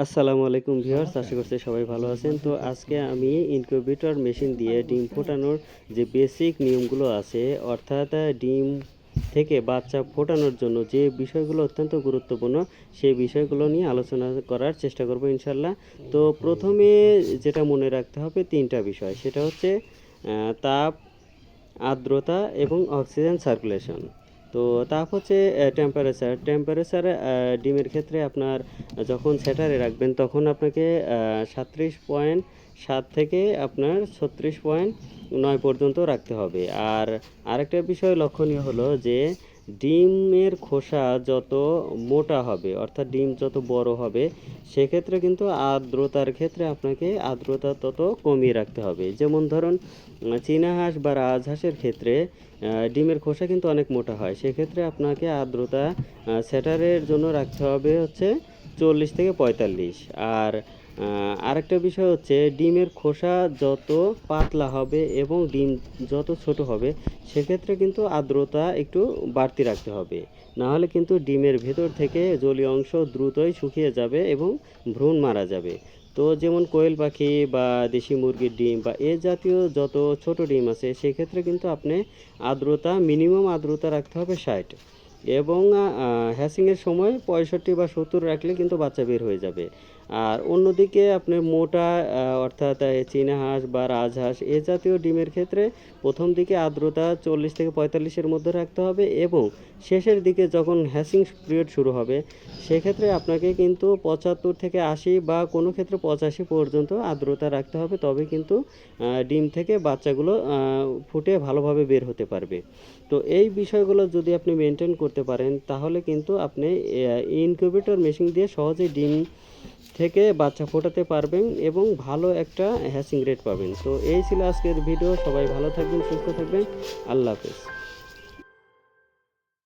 আসসালামু আলাইকুম ভিউয়ার্স, আশা করছি সবাই ভালো আছেন। তো আজকে আমি ইনকিউবেটর মেশিন দিয়ে ডিম ফোটানোর যে বেসিক নিয়মগুলো আছে, অর্থাৎ ডিম থেকে বাচ্চা ফোটানোর জন্য যে বিষয়গুলো অত্যন্ত গুরুত্বপূর্ণ, সেই বিষয়গুলো নিয়ে আলোচনা করার চেষ্টা করব ইনশাল্লাহ তো প্রথমে যেটা মনে রাখতে হবে, তিনটা বিষয়। সেটা হচ্ছে তাপ, আর্দ্রতা এবং অক্সিজেন সার্কুলেশন তো তা হচ্ছে টেম্পারেচার টেম্পারেচার ডিমের ক্ষেত্রে আপনার যখন সেটারে রাখবেন, তখন আপনাকে সাতত্রিশ পয়েন্ট সাত থেকে আপনার ছত্রিশ পয়েন্ট নয় পর্যন্ত রাখতে হবে। আর আরেকটা বিষয় লক্ষণীয় হলো যে ডিমের খোসা যত মোটা হবে, অর্থাৎ ডিম যত বড় হবে, সেক্ষেত্রে কিন্তু আর্দ্রতার ক্ষেত্রে আপনাকে আর্দ্রতা তত কমিয়ে রাখতে হবে। যেমন ধরুন, চীনা হাঁস বা রাজহাঁসের ক্ষেত্রে ডিমের খোসা কিন্তু অনেক মোটা হয়। সেক্ষেত্রে আপনাকে আর্দ্রতা সেটারের জন্য রাখতে হবে হচ্ছে চল্লিশ থেকে পঁয়তাল্লিশ। আর আরেকটা বিষয় হচ্ছে, ডিমের খোসা যত পাতলা হবে এবং ডিম যত ছোট হবে, সেক্ষেত্রে কিন্তু আর্দ্রতা একটু বাড়তি রাখতে হবে। না হলে কিন্তু ডিমের ভেতর থেকে জলীয় অংশ দ্রুতই শুকিয়ে যাবে এবং ভ্রূণ মারা যাবে। তো যেমন কোয়েল পাখি বা দেশি মুরগির ডিম বা এ জাতীয় যত ছোট ডিম আছে, সেক্ষেত্রে কিন্তু আপনি আর্দ্রতা, মিনিমাম আর্দ্রতা রাখতে হবে ষাট। এবং হ্যাসিংয়ের সময় পঁয়ষট্টি বা সত্তর রাখলে কিন্তু বাচ্চা বের হয়ে যাবে। আর অন্যদিকে আপনি মোটা অর্থাৎ চীনা হাঁস বা রাজহাঁস এ জাতীয় ডিমের ক্ষেত্রে প্রথম দিকে আর্দ্রতা চল্লিশ থেকে পঁয়তাল্লিশের মধ্যে রাখতে হবে এবং শেষের দিকে যখন হ্যাসিং পিরিয়ড শুরু হবে, সেক্ষেত্রে আপনাকে কিন্তু পঁচাত্তর থেকে আশি বা কোনো ক্ষেত্রে পঁচাশি পর্যন্ত আর্দ্রতা রাখতে হবে। তবে কিন্তু ডিম থেকে বাচ্চাগুলো ফুটে ভালোভাবে বের হতে পারবে। তো এই বিষয়গুলো যদি আপনি মেনটেন করতে পারেন, তাহলে কিন্তু আপনি ইনকিউবেটর মেশিন দিয়ে সহজেই ডিম থেকে বাচ্চা ফোটাতে পারবেন এবং ভালো একটা হ্যাচিং রেট পাবেন। তো এই ছিল আজকের ভিডিও সবাই ভালো থাকবেন, সুস্থ থাকবেন। আল্লাহ হাফেজ।